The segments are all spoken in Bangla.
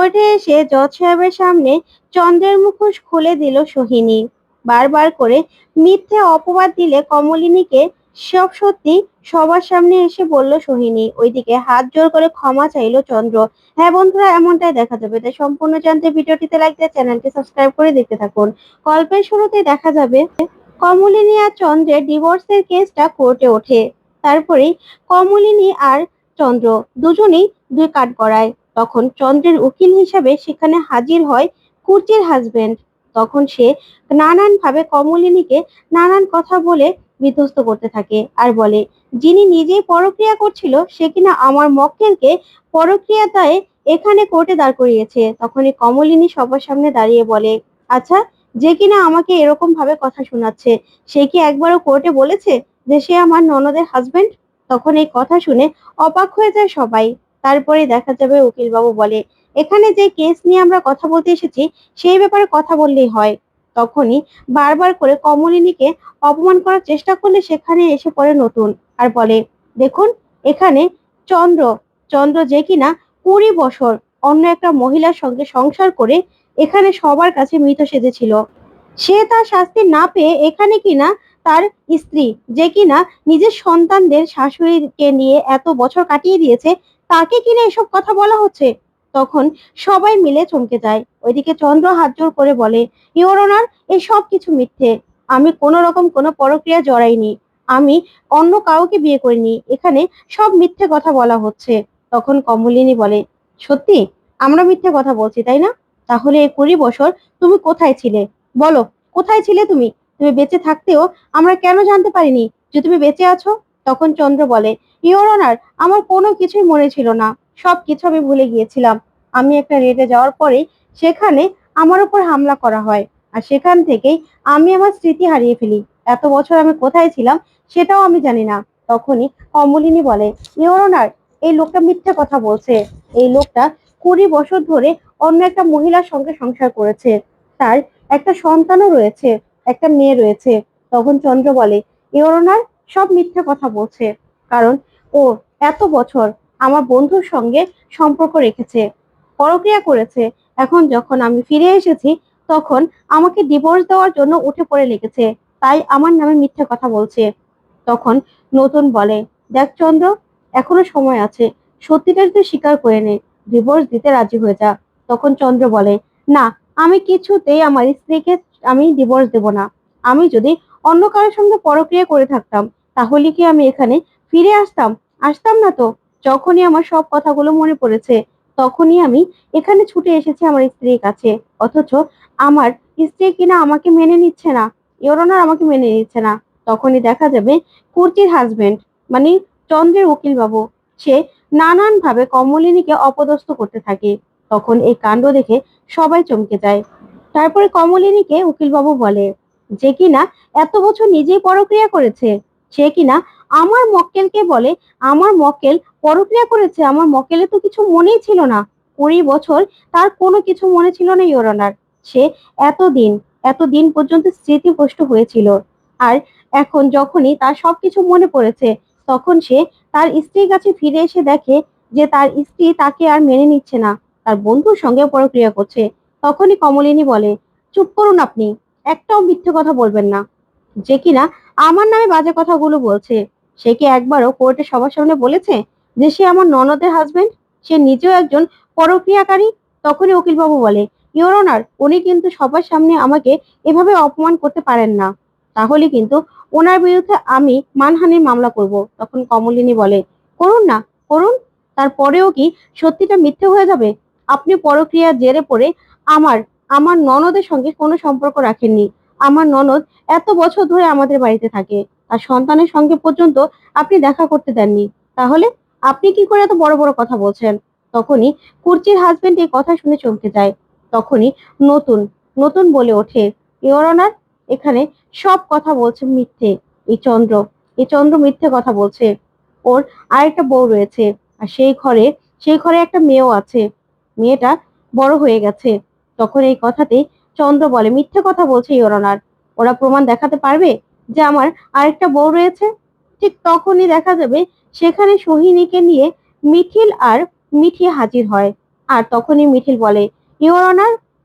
কোর্টে এসে জজ সাহেবের সামনে চন্দ্রের মুখোশ খুলে দিল সোহিনী। বারবার করে মিথ্যে অপবাদ দিলে কমলিনীকে সব সত্যি সবার সামনে এসে বলল সোহিনী। ওইদিকে হাত জোর করে ক্ষমা চাইলো চন্দ্র। হ্যাঁ বন্ধুরা, এমনটাই দেখা যাবে। তাই সম্পূর্ণ জানতে ভিডিওটিতে লাইক দিয়ে চ্যানেলটি সাবস্ক্রাইব করে দেখতে থাকুন। গল্পের শুরুতে দেখা যাবে কমলিনী আর চন্দ্রের ডিভোর্সের কেসটা কোর্টে ওঠে। তারপরেই কমলিনী আর চন্দ্র দুজনেই দুই কাঠ করায় তখন চন্দ্রের উকিল হিসাবে সেখানে হাজির হয় কুর্চির হাজবেন্ড তখন সে নানান ভাবে কমলিনীকে নানান কথা বলে বিধ্বস্ত করতে থাকে আর বলে, যিনি নিজেই পরক্রিয়া করছিল, সে কিনা আমার মক্কেলকে পরক্রিয়া দায়ে এখানে কোর্টে দাঁড় করিয়েছে। তখনই কমলিনী সবার সামনে দাঁড়িয়ে বলে আচ্ছা যে কিনা আমাকে এরকম ভাবে কথা শোনাচ্ছে, সে কি একবারও কোর্টে বলেছে যে সে আমার ননদের হাজবেন্ড তখন এই কথা শুনে অবাক হয়ে যায় সবাই। তারপরে দেখা যাবে উকিলবাবু বলে, এখানে যে কেস নিয়ে আমরা কথা বলতে এসেছি, সেই ব্যাপারে কথা বললেই হয়। তখনই বারবার করে কমলিনীকে অপমান করার চেষ্টা করলে সেখানে এসে পড়ে নতুন আর বলে, দেখুন, এখানে চন্দ্র চন্দ্র যে কিনা কুড়ি বছর অন্য একটা মহিলার সঙ্গে সংসার করে এখানে সবার কাছে মৃত সেজেছিল। সে তার শাস্তি না পেয়ে এখানে কিনা তার স্ত্রী যে কিনা নিজের সন্তানদের শাশুড়িকে নিয়ে এত বছর কাটিয়ে দিয়েছে তাকে কিনা এসব কথা বলা হচ্ছে? তখন সবাই মিলে চমকে যায়। ওইদিকে চন্দ্র হাত জোর করে বলে, ইওর ওনার এই সব কিছু মিথ্যে। আমি কোনো রকম কোনো পরক্রিয়া জড়াইনি। আমি অন্য কাউকে বিয়ে করিনি। এখানে সব মিথ্যে কথা বলা হচ্ছে। তখন কমলিনী বলে, সত্যি? আমরা মিথ্যে কথা বলছি, তাই না? তাহলে এই কুড়ি বছর তুমি কোথায় ছিলে? বলো, কোথায় ছিলে তুমি? তুমি বেঁচে থাকতেও আমরা কেন জানতে পারিনি যে তুমি বেঁচে আছো? তখন চন্দ্র বলে ইওর অনার আমার কোনো কিছুই মনে ছিল না। সব কিছু আমি ভুলে গিয়েছিলাম। আমি একটা রেটে যাওয়ার পরে সেখানে আমার উপর হামলা করা হয় আর সেখান থেকেই আমি আমার স্মৃতি হারিয়ে ফেলি। এত বছর আমি কোথায় ছিলাম সেটাও আমি জানি না। তখনই কমলিনী বলে ইওর অনার এই লোকটা মিথ্যে কথা বলছে। এই লোকটা কুড়ি বছর ধরে অন্য একটা মহিলার সঙ্গে সংসার করেছে। তার একটা সন্তানও রয়েছে, একটা মেয়ে রয়েছে। তখন চন্দ্র বলে ইওর অনার সব মিথ্যে কথা বলছে। কারণ ও এত বছর আমার বন্ধুর সঙ্গে সম্পর্ক রেখেছে, পরক্রিয়া করেছে। এখন যখন আমি ফিরে এসেছি, তখন আমাকে ডিভোর্স দেওয়ার জন্য উঠে পড়ে লেগেছে। তাই আমার নামে মিথ্যে কথা বলছে। তখন নতুন বলে, দেখ চন্দ্র, এখনও সময় আছে। সত্যিটা তুই স্বীকার করে নে ডিভোর্স দিতে রাজি হয়ে যা। তখন চন্দ্র বলে, না, আমি কিছুতেই আমার স্ত্রীকে আমি ডিভোর্স দেব না। আমি যদি অন্য কারোর সঙ্গে পরক্রিয়া করে থাকতাম তাহলে কি আমি এখানে ফিরে আসতাম? আসতাম না তো। যখনই আমার সব কথাগুলো মনে পড়েছে, তখনই আমি এখানে ছুটে এসেছি আমার স্ত্রীর কাছে। অথচ আমার স্ত্রী কিনা আমাকে মেনে নিচ্ছে না ইওরনার আমাকে মেনে নিচ্ছে না। তখনই দেখা যাবে কুর্তির হাজবেন্ড মানে চন্দ্রের উকিল বাবু সে নানান ভাবে কমলিনীকে অপদস্থ করতে থাকে। তখন এই কাণ্ড দেখে সবাই চমকে যায়। তারপরে কমলিনীকে উকিলবাবু বলে, যে কিনা এত বছর নিজেই পরক্রিয়া করেছে সে কিনা আমার মক্কেলকে বলে, আমার মক্কেল পরক্রিয়া করেছে, আমার মক্কেলে তো কিছু মনেই ছিল না। কুড়ি বছর তার কোনো কিছু মনে ছিল না ইয়োরনার সে এতদিন এতদিন পর্যন্ত স্মৃতিভ্রষ্ট হয়েছিল। আর এখন যখনই তার সবকিছু মনে পড়েছে, তখন সে তার স্ত্রীর কাছে ফিরে এসে দেখে যে তার স্ত্রী তাকে আর মেনে নিচ্ছে না। তার বন্ধুর সঙ্গে পরক্রিয়া করছে। তখনই কমলিনী বলে, চুপ করুন আপনি, একটাও মিথ্যে কথা বলবেন না। যে কিনা আমার নামে বাজে কথাগুলো বলছে। সে কি একবারও কোর্টে সবার সামনে বলেছে যে সে আমার ননদের হাজবেন্ড সে নিজেও একজন পরক্রিয়াকারী? তখনই উকিলবাবু বলে ইওর অনার উনি কিন্তু সবার সামনে আমাকে এভাবে অপমান করতে পারেন না। তাহলে কিন্তু ওনার বিরুদ্ধে আমি মানহানির মামলা করব। তখন কমলিনী বলে, করুন না, করুন। তারপরেও কি সত্যিটা মিথ্যে হয়ে যাবে? আপনি পরক্রিয়ার জেরে পড়ে আমার আমার ননদের সঙ্গে কোনো সম্পর্ক রাখেননি। আমার ননদ এত বছর ধরে আমাদের বাড়িতে থাকে। তার সন্তানের সঙ্গে পর্যন্ত আপনি দেখা করতে দেননি। তাহলে আপনি কি করে এত বড় বড় কথা বলছেন? তখনই কুর্চির হাজবেন্ড এই কথা শুনে চমকে যায়। তখনই নতুন নতুন বলে ওঠে ইওর এখানে সব কথা বলছে মিথ্যে। এই চন্দ্র এই চন্দ্র মিথ্যে কথা বলছে। ওর আরেকটা বউ রয়েছে। আর সেই ঘরে সেই ঘরে একটা মেয়েও আছে। মেয়েটা বড় হয়ে গেছে। তখন এই কথাতে চন্দ্র বলে, মিথ্যে কথা বলছে ইওর ওরা প্রমাণ দেখাতে পারবে যে আমার আরেকটা বউ রয়েছে? ঠিক তখনই দেখা যাবে সেখানে সোহিনীকে নিয়ে মিঠিল আর মিঠি হাজির হয়। আর তখনই মিঠিল বলে ইওর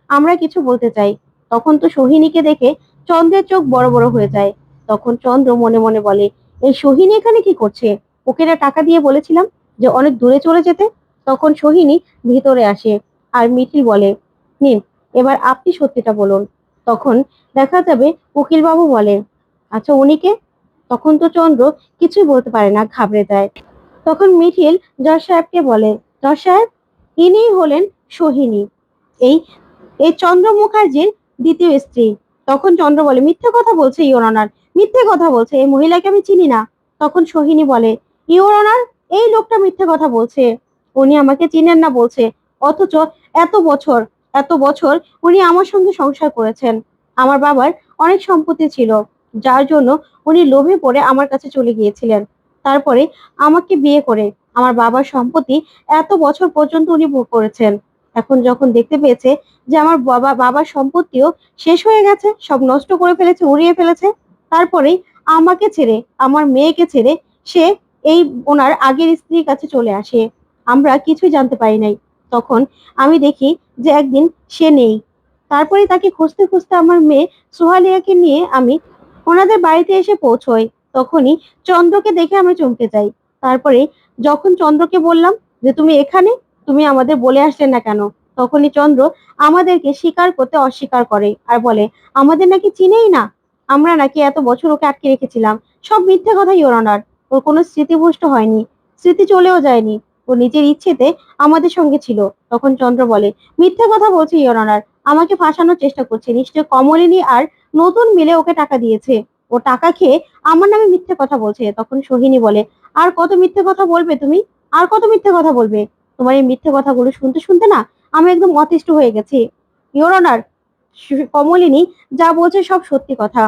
আমরা কিছু বলতে চাই। তখন তো সোহিনীকে দেখে চন্দ্রের চোখ বড় বড় হয়ে যায়। তখন চন্দ্র মনে মনে বলে, এই সোহিনী এখানে কি করছে? ওকে না টাকা দিয়ে বলেছিলাম যে অনেক দূরে চলে যেতে? তখন সোহিনী ভিতরে আসে আর মিঠিল বলে, নিন এবার আপনি সত্যিটা বলুন। তখন দেখা যাবে উকিলবাবু বলে আচ্ছা উনিকে তখন তো চন্দ্র কিছুই বলতে পারে না, ঘাবড়ে যায়। তখন মিঠিল জজ সাহেবকে বলে, জজ সাহেব ইনিই হলেন সোহিনী, এই এই চন্দ্র মুখার্জির দ্বিতীয় স্ত্রী। তখন চন্দ্র বলে, মিথ্যে কথা বলছে ইওর অনার মিথ্যে কথা বলছে, এই মহিলাকে আমি চিনি না। তখন সোহিনী বলে ইওর এই লোকটা মিথ্যে কথা বলছে, উনি আমাকে চিনেন না বলছে, অথচ এত বছর এত বছর উনি আমার সঙ্গে সংসার করেছেন। আমার বাবার অনেক সম্পত্তি ছিল, যার জন্য উনি লোভে পড়ে আমার কাছে চলে গিয়েছিলেন। তারপরে আমাকে বিয়ে করে আমার বাবার সম্পত্তি এত বছর পর্যন্ত উনি ভোগ করেছেন। এখন যখন দেখতে পেয়েছে যে আমার বাবা, বাবার সম্পত্তিও শেষ হয়ে গেছে, সব নষ্ট করে ফেলেছে, উড়িয়ে ফেলেছে তারপরেই আমাকে ছেড়ে, আমার মেয়েকে ছেড়ে সে এই ওনার আগের স্ত্রীর কাছে চলে আসে। আমরা কিছুই জানতে পারি নাই। তখন আমি দেখি যে একদিন সে নেই। তারপরে তাকে খুঁজতে খুঁজতে আমার মেয়ে সোহালিয়াকে নিয়ে আমি ওনাদের বাড়িতে এসে পৌঁছই। তখনই চন্দ্রকে দেখে আমি চমকে যাই। তারপরে যখন চন্দ্রকে বললাম যে, তুমি এখানে? তুমি আমাদের বলে আসলে না কেন? তখনই চন্দ্র আমাদেরকে স্বীকার করতে অস্বীকার করে আর বলে, আমাদের নাকি চিনেই না? আমরা নাকি এত বছর ওকে আটকে রেখেছিলাম। সব মিথ্যে কথা ইয়োরানার ওর কোনো স্মৃতিভ্রষ্ট হয়নি। স্মৃতি চলেও যায়নি। ও নিজের ইচ্ছেতে আমাদের সঙ্গে ছিল। তখন চন্দ্র বলে, মিথ্যে কথা বলছে ইয়োরানার আমাকে ফাঁসানোর চেষ্টা করছে। নিশ্চয় কমলিনী আর নতুন মিলে ওকে টাকা দিয়েছে। ও টাকা খেয়ে আমার নামে মিথ্যে কথা বলছে। তখন সোহিনী বলে, আর কত মিথ্যে কথা বলবে তুমি? আর কত মিথ্যে কথা বলবে? তোমার এই মিথ্যে কথাগুলো শুনতে শুনতে না আমি একদম অতিষ্ঠ হয়ে গেছি। ইওর অনার কমলিনী যা বলছে সব সত্যি কথা।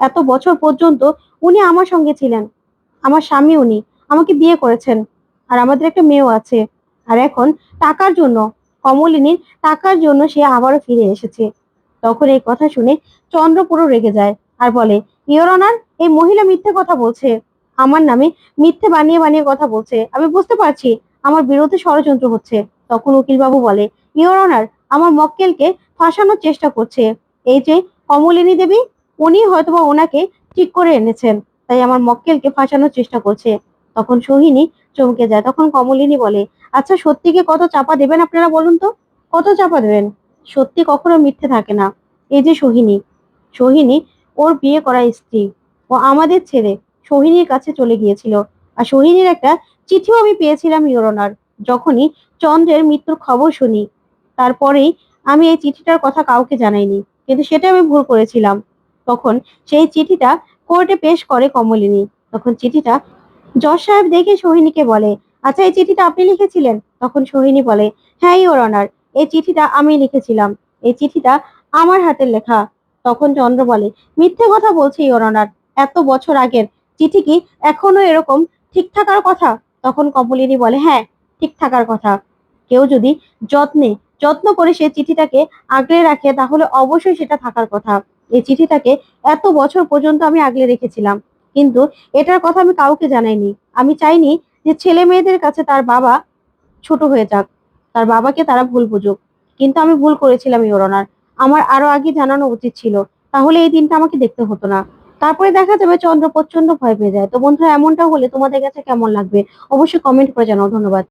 এত বছর পর্যন্ত উনি আমার সঙ্গে ছিলেন। আমার স্বামী উনি। আমাকে বিয়ে করেছেন। আর আমাদের একটা মেয়েও আছে। আর এখন টাকার জন্য, কমলিনীর টাকার জন্য সে আবারও ফিরে এসেছে। তখন এই কথা শুনে চন্দ্র পুরো রেগে যায় আর বলে ইওর অনার এই মহিলা মিথ্যে কথা বলছে। আমার নামে মিথ্যে বানিয়ে বানিয়ে কথা বলছে। আমি বুঝতে পারছি আমার বিরুদ্ধে ষড়যন্ত্র হচ্ছে। তখন উকিলবাবু বলে ইওর অনার আমার মক্কেলকে ফাঁসানোর চেষ্টা করছে। এই যে কমলিনী দেবী, উনি হয়তোবা ওনাকে ঠিক করে এনেছেন, তাই আমার মক্কেলকে ফাঁসানোর চেষ্টা করছে। তখন সোহিনী চমকে যায়। তখন কমলিনী বলে আচ্ছা সত্যিকে কত চাপা দেবেন আপনারা বলুন তো? কত চাপা দেবেন? সত্যি কখনো মিথ্যে থাকে না। এই যে সোহিনী। সোহিনী, ওর বিয়ে করা স্ত্রী। ও আমাদের ছেড়ে সোহিনীর কাছে চলে গিয়েছিল। আর সোহিনীর একটা চিঠিও আমি পেয়েছিলাম ইউরোনার যখনই চন্দ্রের মৃত্যুর খবর শুনি। তারপরেই আমি এই চিঠিটার কথা কাউকে জানাইনি, কিন্তু সেটা আমি ভুল করেছিলাম। তখন সেই চিঠিটা কোর্টে পেশ করে কমলিনী। তখন চিঠিটা জজ সাহেব দেখে সোহিনীকে বলে আচ্ছা এই চিঠিটা আপনি লিখেছিলেন? তখন সোহিনী বলে হ্যাঁ ইওর অনার এই চিঠিটা আমি লিখেছিলাম। এই চিঠিটা আমার হাতের লেখা। তখন চন্দ্র বলে, মিথ্যে কথা বলছে ইওর অনার এত বছর আগের। চিঠি কি এখনও এরকম ঠিক থাকার কথা? তখন কমলিনী বলে হ্যাঁ ঠিক থাকার কথা। কেউ যদি যত্নে, যত্ন করে সে চিঠিটাকে আগলে রাখে, তাহলে অবশ্যই সেটা থাকার কথা। এই চিঠিটাকে এত বছর পর্যন্ত আমি আগলে রেখেছিলাম। কিন্তু এটার কথা আমি কাউকে জানাইনি। আমি চাইনি যে ছেলে মেয়েদের কাছে তার বাবা ছোট হয়ে যাক, তার বাবাকে তারা ভুল বুঝুক। কিন্তু আমি ভুল করেছিলাম ইওরনার আমার আরও আগে জানানো উচিত ছিল, তাহলে এই দিনটা আমাকে দেখতে হতো না। তারপরে দেখা যাবে চন্দ্র প্রচণ্ড ভয় পেয়ে যায়। তো বন্ধুরা, এমনটা হলে তোমাদের কাছে কেমন লাগবে? অবশ্যই কমেন্ট করে জানাও। ধন্যবাদ।